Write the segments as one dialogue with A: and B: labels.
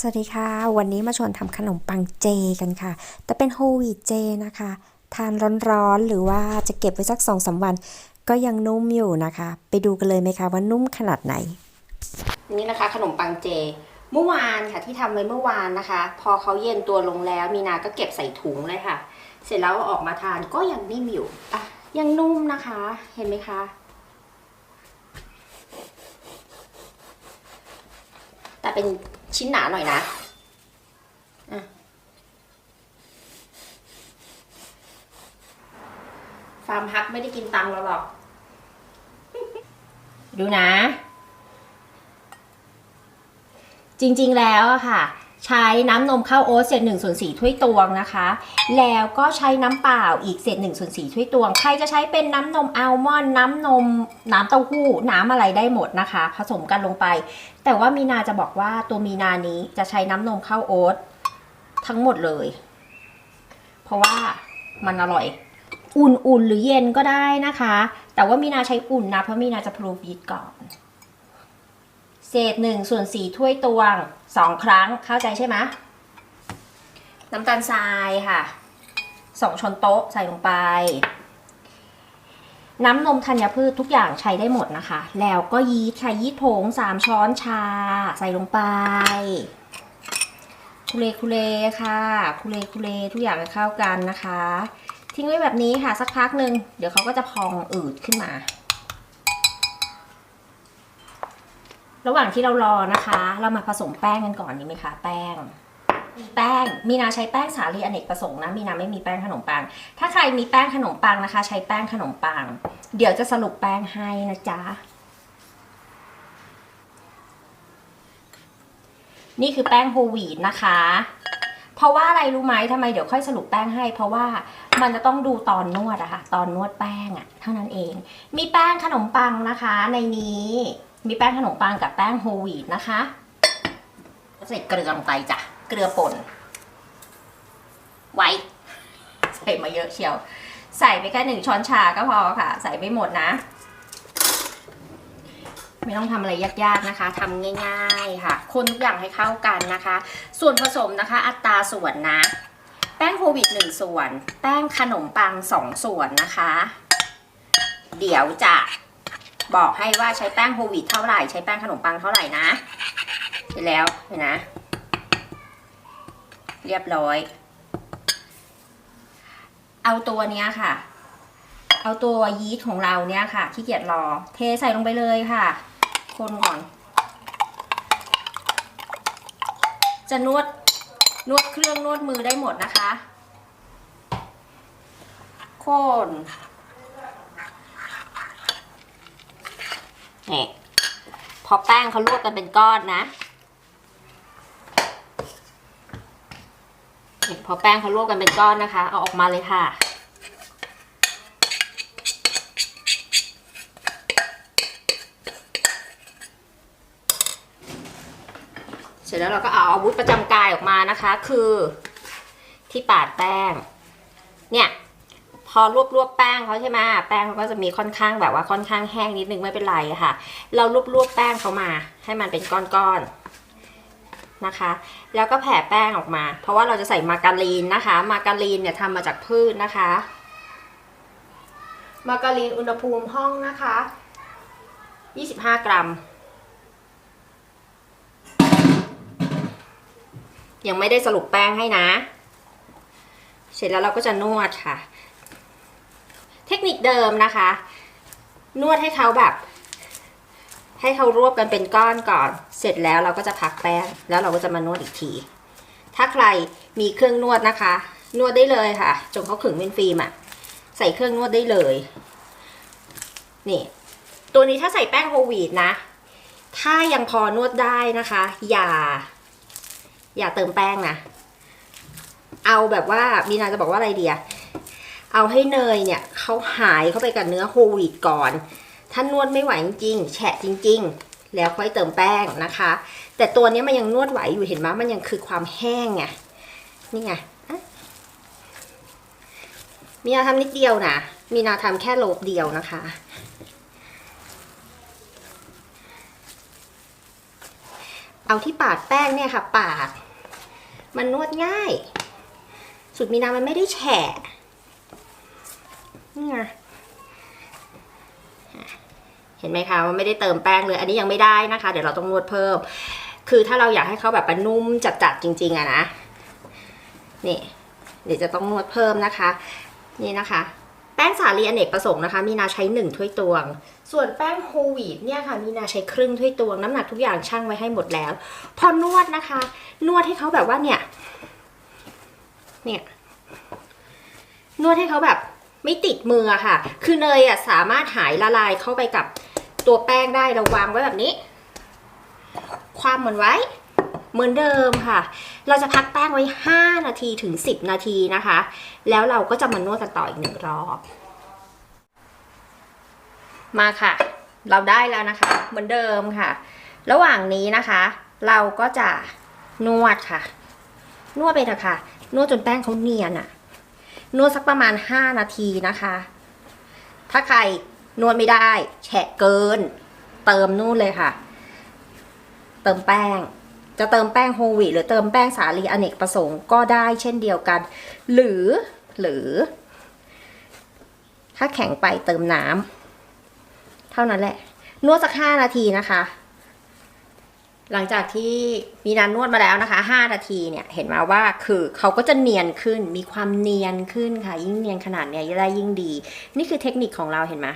A: สวัสดีค่ะ วันนี้มาชวนทำขนมปังเจกันค่ะ แต่เป็นโฮวีเจนะคะ ทานร้อนๆ หรือว่าจะเก็บไว้สักสองสามวัน ก็ยังนุ่มอยู่นะคะ ไปดูกันเลยไหมคะว่านุ่มขนาดไหน
B: นี่นะคะขนมปังเจ เมื่อวานค่ะที่ทำไว้เมื่อวานนะคะ พอเขาเย็นตัวลงแล้วมีนาก็เก็บใส่ถุงเลยค่ะ เสร็จแล้วอออกมาทานก็ยังนิ่มอยู่อะยังนุ่มนะคะ เห็นไหมคะแต่เป็น ชิ้นหนาหน่อยนะฟาร์มฮักไม่ได้กินตังเราหรอก ดูนะ จริงๆแล้วค่ะ ใช้น้ำนมข้าวโอ๊ตเศษหนึ่งส่วนสี่ถ้วยตวงนะคะ แล้วก็ใช้น้ำเปล่าอีกเศษหนึ่งส่วนสี่ถ้วยตวง ใครจะใช้เป็นน้ำนมอัลมอนด์น้ำนมน้ำเต้าหู้ น้ำอะไรได้หมดนะคะ ผสมกันลงไป แต่ว่ามีนาจะบอกว่าตัวมีนานี้จะใช้น้ำนมข้าวโอ๊ตทั้งหมดเลย เพราะว่ามันอร่อย อุ่นๆหรือเย็นก็ได้นะคะ แต่ว่ามีนาใช้อุ่นนะเพราะมีนาจะพรูฟยีสต์ก่อน เศษหนึ่งส่วนสี่ถ้วยตวงสองครั้งเข้าใจใช่ไหมน้ำตาลทรายค่ะสองช้อนโต๊ะใส่ลงไป น้ำนมธัญพืชทุกอย่างใช้ได้หมดนะคะ แล้วก็ยีสต์ค่ะยีสต์ผงสามช้อนชา ใส่ลงไป คุเลคุเลค่ะ คุเลคุเลทุกอย่างให้เข้ากันนะคะ ทิ้งไว้แบบนี้ค่ะสักพักหนึ่งเดี๋ยวเขาก็จะพองอืดขึ้นมา ระหว่างที่เรารอนะคะ เรามาผสมแป้งกันก่อนดีไหมคะ แป้ง แป้ง มีนาใช้แป้งสาลีอเนกประสงค์นะ มีนาไม่มีแป้งขนมปัง ถ้าใครมีแป้งขนมปังนะคะ ใช้แป้งขนมปัง เดี๋ยวจะสรุปแป้งให้นะจ๊ะ นี่คือแป้งโฮวีตนะคะ เพราะว่าอะไรรู้ไหมทำไมเดี๋ยวค่อยสรุปแป้งให้ เพราะว่ามันจะต้องดูตอนนวดอะค่ะ ตอนนวดแป้งอะเท่านั้นเอง มีแป้งขนมปังนะคะ ในนี้ มีแป้งขนมปังกับแป้งโฮวีตนะคะใส่เกลือลงไปจ้ะ เกลือป่น ไว้ ใส่มาเยอะเชียว ใส่ไปแค่หนึ่งช้อนชาก็พอค่ะ ใส่ไม่หมดนะ ไม่ต้องทำอะไรยากๆนะคะทำง่ายๆค่ะ คนทุกอย่างให้เข้ากันนะคะ ส่วนผสมนะคะ อัตราส่วนนะ แป้งโฮวีตหนึ่งส่วน แป้งขนมปังสองส่วนนะคะ เดี๋ยวจะ บอกให้ว่าใช้แป้งโฮวีตเท่าไหร่ ใช้แป้งขนมปังเท่าไหร่นะเสร็จแล้วเห็นนะ เรียบร้อย เอาตัวเนี้ยค่ะ เอาตัวยีสต์ของเราเนี้ยค่ะขี้เกียจรอ เทใส่ลงไปเลยค่ะ คนก่อน จะนวดนวดเครื่องนวดมือได้หมดนะคะ คน นี่พอแป้งเขาลวกกันเป็นก้อนนะนี่พอแป้งเขาลวกกันเป็นก้อนนะคะ เอาออกมาเลยค่ะ เสร็จแล้วเราก็เอาอาวุธประจำกายออกมานะคะ คือที่ปาดแป้ง เนี่ย พอรวบรวบๆแป้งเขาใช่ไหมแป้งเขาก็จะมีค่อนข้างแบบว่าค่อนข้างแห้งนิดนึงไม่เป็นไรค่ะ เรารวบรวบๆแป้งเขามา ให้มันเป็นก้อนๆนะคะ แล้วก็แผ่แป้งออกมา เพราะว่าเราจะใส่มาการีนนะคะ มาการีนเนี่ยทำมาจากพืชนะคะ มาการีนอุณหภูมิห้องนะคะ 25 กรัมยังไม่ได้สรุปแป้งให้นะ เสร็จแล้วเราก็จะนวดค่ะเทคนิคเดิมนะคะ นวดให้เขาแบบ ให้เขารวบกันเป็นก้อนก่อน เสร็จแล้วเราก็จะพักแป้งแล้วเราก็จะมานวดอีกที ถ้าใครมีเครื่องนวดนะคะ นวดได้เลยค่ะ จนเขาขึงเป็นฟิล์มอะใส่เครื่องนวดได้เลย นี่ ตัวนี้ถ้าใส่แป้งโฮวีตนะ ถ้ายังพอนวดได้นะคะ อย่า อย่าเติมแป้งนะ เอาแบบว่ามีนาจะบอกว่าอะไรเดีย เอาให้เนยเนี่ยเขาหายเข้าไปกับเนื้อโฮวีตก่อน ถ้านวดไม่ไหวจริงแฉะจริง ๆ แล้วค่อยเติมแป้งนะคะ แต่ตัวนี้มันยังนวดไหวอยู่เห็นไหมมันยังคือความแห้งไงนี่ไงมีนาทำนิดเดียวนะมีนาทำแค่โลบเดียวนะคะ เอาที่ปาดแป้งเนี่ยค่ะ ปาด มันนวดง่าย สุดมีนามันไม่ได้แฉะ นี่ไงเห็นไหมคะว่าไม่ได้เติมแป้งเลย อันนี้ยังไม่ได้นะคะ เดี๋ยวเราต้องนวดเพิ่ม คือถ้าเราอยากให้เขาแบบนุ่มจัดๆจริง ๆอะนะนี่เดี๋ยวจะต้องนวดเพิ่มนะคะ นี่นะคะ แป้งสาลีอเนกประสงค์นะคะ มีนาใช้หนึ่งถ้วยตวง ส่วนแป้งโฮวีตเนี่ยค่ะมีนาใช้ครึ่งถ้วยตวง น้ำหนักทุกอย่างช่างไว้ให้หมดแล้ว พอนวดนะคะ นวดให้เขาแบบว่าเนี่ย เนี่ยนวดให้เขาแบบ ไม่ติดมือค่ะ คือเนยอะสามารถหายละลายเข้าไปกับตัวแป้งได้เราวางไว้แบบนี้ ความมันไว้ เหมือนเดิมค่ะ เราจะพักแป้งไว้ 5 นาทีถึง 10 นาทีนะคะ แล้วเราก็จะมานวดกันต่ออีกหนึ่งรอบ มาค่ะ เราได้แล้วนะคะ เหมือนเดิมค่ะ ระหว่างนี้นะคะ เราก็จะนวดค่ะ นวดไปเถอะค่ะ นวดจนแป้งเขาเนียนอะ นวดสักประมาณ 5 นาทีนะคะ ถ้าใครนวดไม่ได้ แฉะเกิน เติมนู่นเลยค่ะ เติมแป้ง จะเติมแป้งโฮวีหรือเติมแป้งสาลีอเนกประสงค์ก็ได้เช่นเดียวกัน หรือหรือ ถ้าแข็งไปเติมน้ำเท่านั้นแหละ นวดสักห้านาทีนะคะ หลังจากที่มีนานนวดมาแล้วนะคะห้านาทีเนี่ยเห็นไหมาว่าคือเขาก็จะเนียนขึ้นมีความเนียนขึ้นค่ะ ยิ่งเนียนขนาดเนี้ยได้ยิ่งดี นี่คือเทคนิคของเราเห็นไหม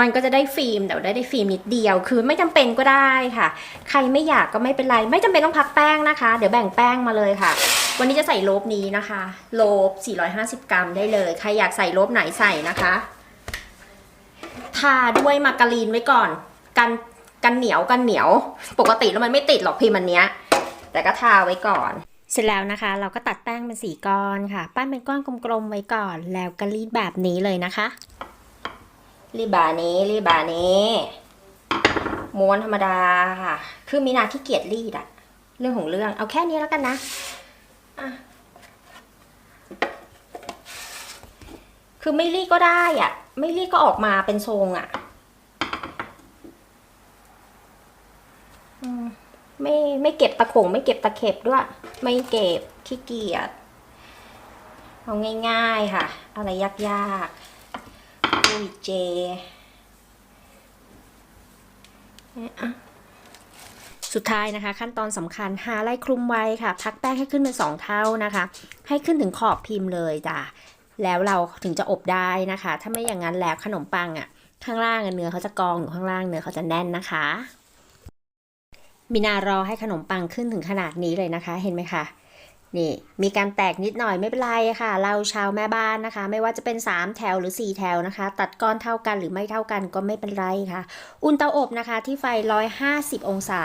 B: มันก็จะได้ฟิล์มแต่ว่าได้ได้ฟิล์มนิดเดียวคือไม่จำเป็นก็ได้ค่ะ ใครไม่อยากก็ไม่เป็นไร ไม่จำเป็นต้องพักแป้งนะคะ เดี๋ยวแบ่งแป้งมาเลยค่ะ วันนี้จะใส่โลบนี้นะคะ โลบ 450 กรัมได้เลย ใครอยากใส่โลบไหนใส่นะคะ ทาด้วยมาการีนไว้ก่อน กัน กันเหนียวกันเหนียว ปกติแล้วมันไม่ติดหรอกพิมพ์อันเนี้ย แต่ก็ทาไว้ก่อน เสร็จแล้วนะคะ เราก็ตัดแป้งเป็นสีก้อนค่ะปั้นเป็นก้อนกลมๆไว้ก่อน แล้วก็รีดแบบนี้เลยนะคะ รีดบานี้รีดบานี้ม้วนธรรมดาค่ะ คือมีนาขี้เกียจรีดอะเรื่องของเรื่องเอาแค่นี้แล้วกันนะอะคือไม่รีดก็ได้อะไม่รีดก็ออกมาเป็นทรงอะอืม ไม่ไม่เก็บตะขงไม่เก็บตะเข็บด้วย ไม่เก็บขี้เกียจเอาง่ายๆค่ะ อะไรยากๆโอ้ยเจสุดท้ายนะคะ ขั้นตอนสำคัญหาอะไรคลุมไว้ค่ะ พักแป้งให้ขึ้นเป็นสองเท่านะคะ ให้ขึ้นถึงขอบพิมพ์เลยจ้ะแล้วเราถึงจะอบได้นะคะ ถ้าไม่อย่างนั้นแล้วขนมปังอะข้างล่างเนื้อเขาจะกองอยู่ข้างล่างเนื้อเขาจะแน่นนะคะ มินารอให้ขนมปังขึ้นถึงขนาดนี้เลยนะคะ เห็นไหมคะนี่มีการแตกนิดหน่อยไม่เป็นไรค่ะ เราชาวแม่บ้านนะคะ ไม่ว่าจะเป็น 3 แถวหรือ 4 แถวนะคะ ตัดก้อนเท่ากันหรือไม่เท่ากันก็ไม่เป็นไรค่ะ อุ่นเตาอบนะคะที่ไฟ 150 องศา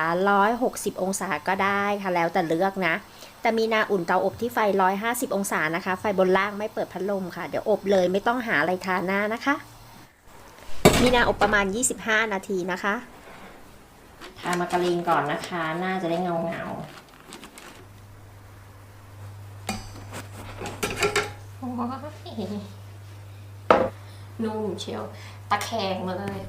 B: 160 องศาก็ได้ค่ะ แล้วแต่เลือกนะ แต่มีนาอุ่นเตาอบที่ไฟ 150 องศานะคะ ไฟบนล่างไม่เปิดพัดลมค่ะ เดี๋ยวอบเลยไม่ต้องหาอะไรทาหน้านะคะ มีนาอบประมาณ 25 นาทีนะคะ ทามาการีนก่อนนะคะน่าจะได้เงาเงาโอ้ยนุ่มเชียว ตะแคงมาเลย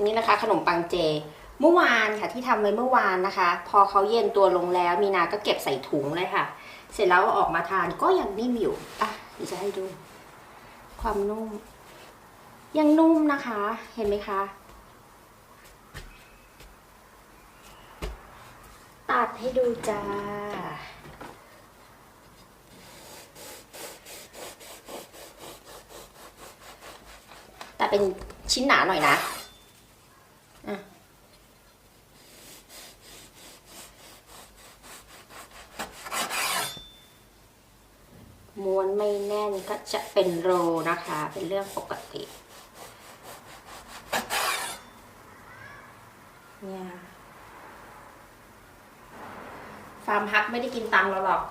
B: นี่นะคะขนมปังเจ เมื่อวานค่ะที่ทำไว้เมื่อวานนะคะ พอเขาเย็นตัวลงแล้วมีนาก็เก็บใส่ถุงเลยค่ะ เสร็จแล้วออกมาทานก็ยังนิ่มอยู่อะเดี๋ยวจะให้ดู ความนุ่ม ยังนุ่มนะคะ เห็นไหมคะตัดให้ดูจ้าแต่เป็นชิ้นหนาหน่อยนะม้วนไม่แน่นก็จะเป็นโรนะคะ เป็นเรื่องปกติ เนี่ยฟาร์มฮักไม่ได้กินตังเราหรอก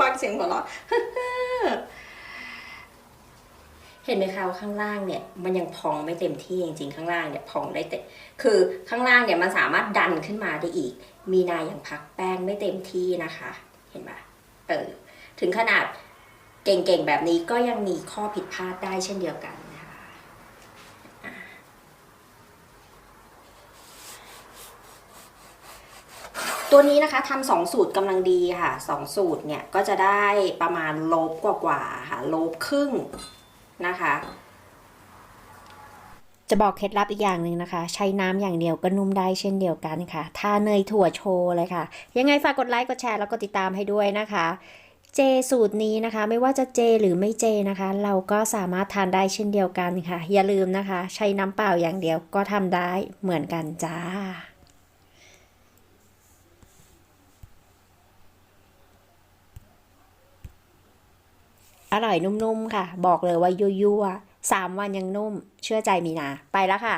B: ฟังเสียงหัวเราะเห็นไหมคะว่าข้างล่างเนี่ย มันยังพองไม่เต็มที่จริงๆข้างล่างเนี่ยพองได้เต็มคือข้างล่างเนี่ยมันสามารถดันขึ้นมาได้อีก มีนายังพักแป้งไม่เต็มที่นะคะ เห็นไหม เออถึงขนาดเก่งๆแบบนี้ก็ยังมีข้อผิดพลาดได้เช่นเดียวกันนะคะตัวนี้นะคะทำสองสูตรกำลังดีค่ะสองสูตรเนี่ยก็จะได้ประมาณโลบกว่าๆค่ะโลบครึ่งนะคะ
A: จะบอกเคล็ดลับอีกอย่างหนึ่งนะคะ ใช้น้ำอย่างเดียวก็นุ่มได้เช่นเดียวกันค่ะทาเนยถั่วโชว์เลยค่ะ ยังไงฝากกดไลค์กดแชร์แล้วก็ติดตามให้ด้วยนะคะเจสูตรนี้นะคะไม่ว่าจะเจหรือไม่เจนะคะ เราก็สามารถทานได้เช่นเดียวกันค่ะ อย่าลืมนะคะ ใช้น้ำเปล่าอย่างเดียวก็ทำได้เหมือนกันจ้าอร่อยนุ่มๆค่ะ บอกเลยว่ายั่วๆ สามวันยังนุ่ม เชื่อใจมีนา ไปแล้วค่ะ